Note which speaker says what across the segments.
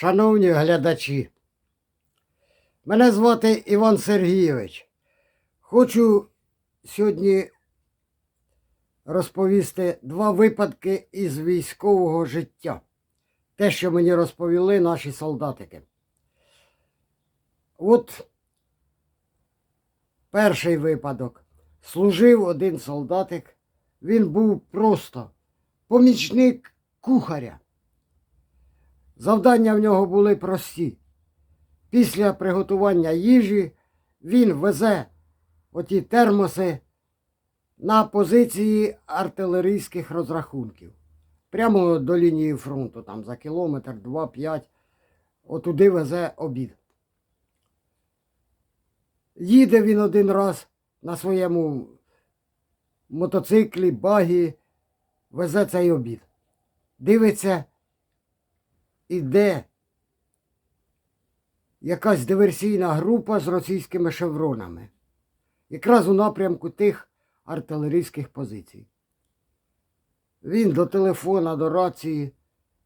Speaker 1: Шановні глядачі, мене звати Іван Сергійович. Хочу сьогодні розповісти два випадки із військового життя. Те, що мені розповіли наші солдатики. От перший випадок. Служив один солдатик. Він був просто помічник кухаря. Завдання в нього були прості. Після приготування їжі він везе оті термоси на позиції артилерійських розрахунків. Прямо до лінії фронту, там за кілометр, два-п'ять. Отуди везе обід. Їде він один раз на своєму мотоциклі, багі, везе цей обід. Дивиться, іде якась диверсійна група з російськими шевронами. Якраз у напрямку тих артилерійських позицій. Він до телефона, до рації,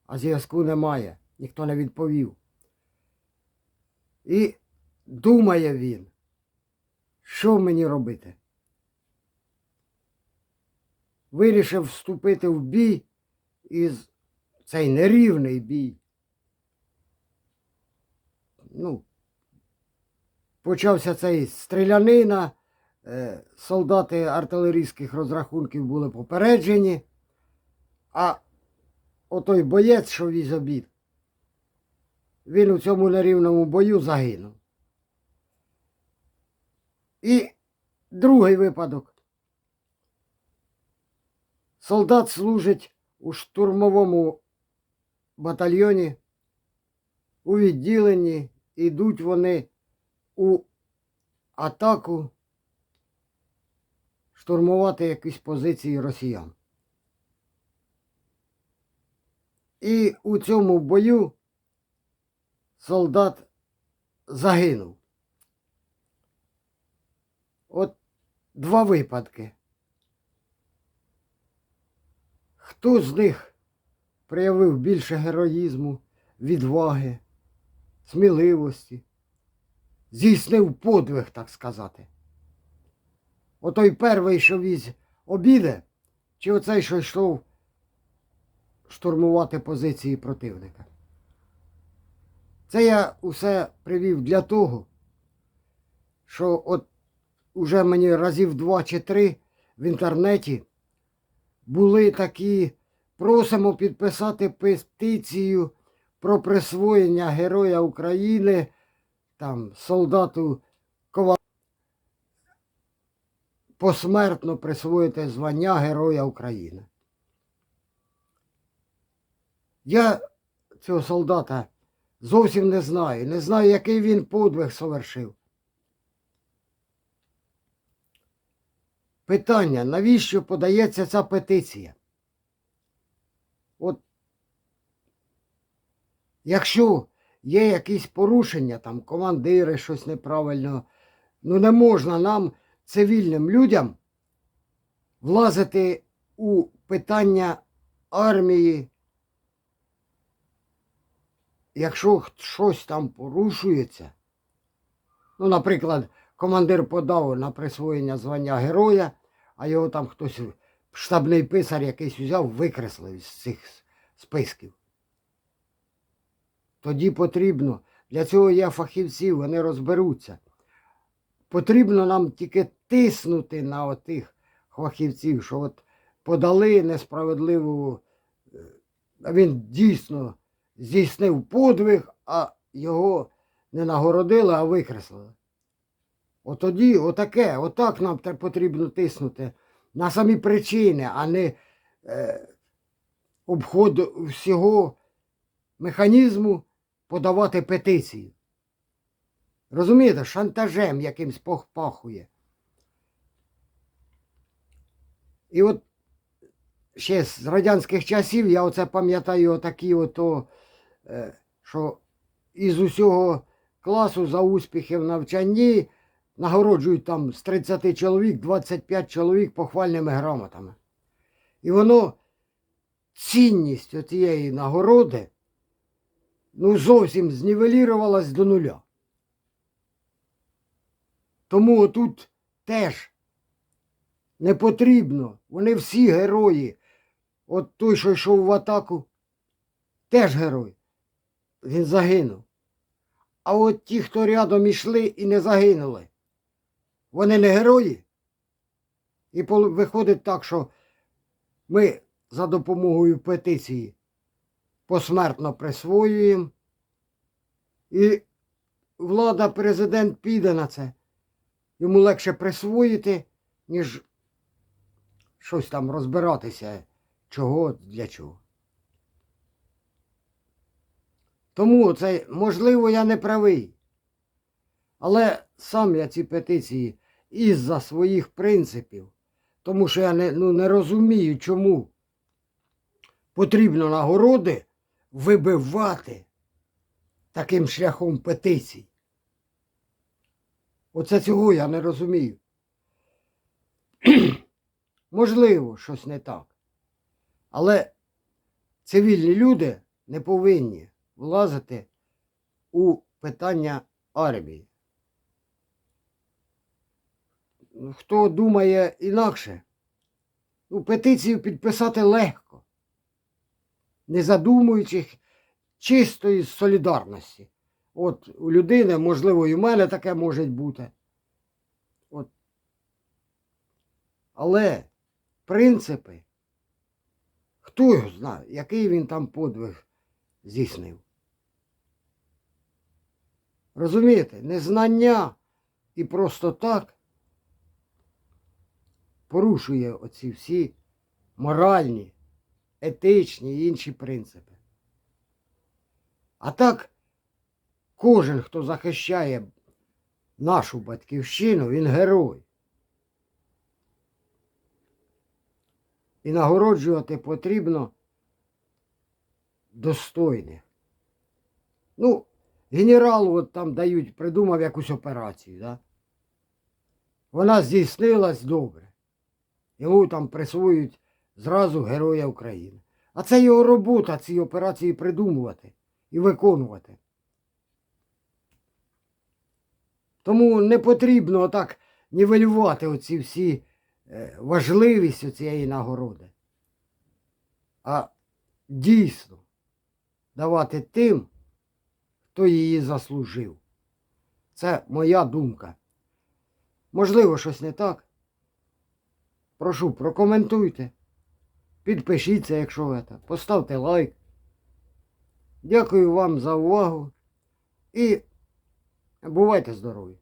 Speaker 1: а зв'язку немає, ніхто не відповів. І думає він, що мені робити? Вирішив вступити в бій із цей нерівний бій. Ну, почався цей стрілянина, е, солдати артилерійських розрахунків були попереджені, а отой боєць, що віз обід, він у цьому нерівному бою загинув. І другий випадок. Солдат служить у штурмовому батальйоні, у відділенні, ідуть вони у атаку штурмувати якісь позиції росіян. І у цьому бою солдат загинув. От два випадки. Хто з них проявив більше героїзму, відваги, сміливості, здійснив подвиг, так сказати? Отой перший, що віз обіде, чи оцей, що йшов штурмувати позиції противника? Це я усе привів для того, що от уже мені разів два чи три в інтернеті були такі, просимо підписати петицію про присвоєння Героя України, там, солдату Кова. Посмертно присвоїти звання Героя України. Я цього солдата зовсім не знаю. Не знаю, який він подвиг совершив. Питання, навіщо подається ця петиція? От якщо є якісь порушення, там командири щось неправильно, ну не можна нам, цивільним людям, влазити у питання армії. Якщо щось там порушується, ну, наприклад, командир подав на присвоєння звання героя, а його там хтось, штабний писар якийсь взяв, викреслив з цих списків. Тоді потрібно, для цього є фахівці, вони розберуться. Потрібно нам тільки тиснути на отих фахівців, що от подали несправедливу, е, він дійсно здійснив подвиг, а його не нагородили, а викреслили. Отоді, отаке, отак нам потрібно тиснути на самі причини, а не е, обход всього механізму подавати петицію. Розумієте, шантажем якимсь пахує. І от ще з радянських часів я оце пам'ятаю отакі ото, е, що із усього класу за успіхи в навчанні нагороджують там з 30 чоловік, 25 чоловік похвальними грамотами. І воно цінність цієї нагороди ну зовсім знівелірувалась до нуля. Тому отут теж не потрібно. Вони всі герої. От той, що йшов в атаку, теж герой. Він загинув. А от ті, хто рядом ішли і не загинули, вони не герої. І виходить так, що ми за допомогою петиції посмертно присвоюємо. І влада, президент піде на це. Йому легше присвоїти, ніж щось там розбиратися, чого, для чого. Тому це, можливо, я не правий. Але сам я ці петиції із-за своїх принципів, тому що я не, ну, не розумію, чому потрібно нагороди вибивати таким шляхом петицій. Оце цього я не розумію. Можливо, щось не так. Але цивільні люди не повинні влазити у питання армії. Хто думає інакше, ну, петицію підписати легко, не задумуючись чистої солідарності. От у людини, можливо, і в мене таке може бути. От. Але принципи, хто його знає, який він там подвиг здійснив. Розумієте, незнання і просто так порушує оці всі моральні, етичні і інші принципи. А так, кожен, хто захищає нашу батьківщину, він герой. І нагороджувати потрібно достойних. Ну, генералу от там дають, придумав якусь операцію, да? Вона здійснилась добре. Йому там присвоюють зразу Героя України. А це його робота ці операції придумувати і виконувати. Тому не потрібно отак нівелювати оці всі е, важливість цієї нагороди. А дійсно давати тим, хто її заслужив. Це моя думка. Можливо, щось не так. Прошу, прокоментуйте. Підпишіться, якщо ви це. Поставте лайк. Дякую вам за увагу і бувайте здорові!